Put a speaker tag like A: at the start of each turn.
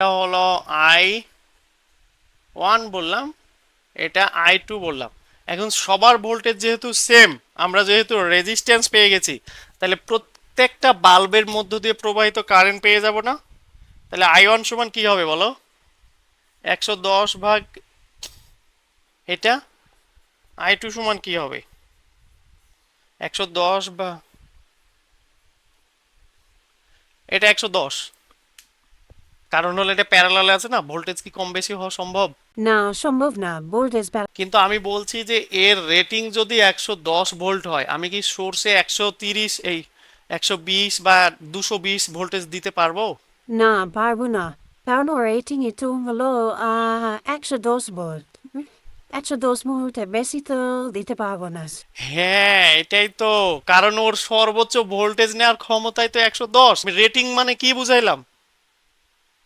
A: এটা হলো I one বললাম, এটা আই টু বললাম। এখন সবার ভোল্টেজ যেহেতু সেম আমরা যেহেতু রেজিস্ট্যান্স পেয়ে গেছি, তাহলে প্রত্যেকটা বাল্বের মধ্য দিয়ে প্রবাহিত কারেন্ট পেয়ে যাব না? তাহলে আই ওয়ান সমান কি হবে বলো? একশো দশ ভাগ এটা আই টু সমান কি হবে? একশো দশ বা এটা একশো দশ। কারণ হলো এটা প্যারালালে আছে না? ভোল্টেজ কি কম বেশি হওয়া সম্ভব?
B: না সম্ভব না। ভোল্টেজ
A: কিন্তু আমি বলছি যে এর রেটিং যদি একশো দশ ভোল্ট হয় আমি কি সোর্সে একশো তিরিশ এই একশো বিশ বা দুশো বিশ ভোল্টেজ দিতে পারব?
B: না পারব না। কারণ ওর রেটিং একটু হলো একশো দশ ভোল্ট একশো দশ মুহূর্তে বেশি তো দিতে পারব না।
A: হ্যাঁ এটাই তো। কারণ ওর সর্বোচ্চ ভোল্টেজ নেওয়ার ক্ষমতাই তো একশো দশ। রেটিং মানে কি বুঝাইলাম?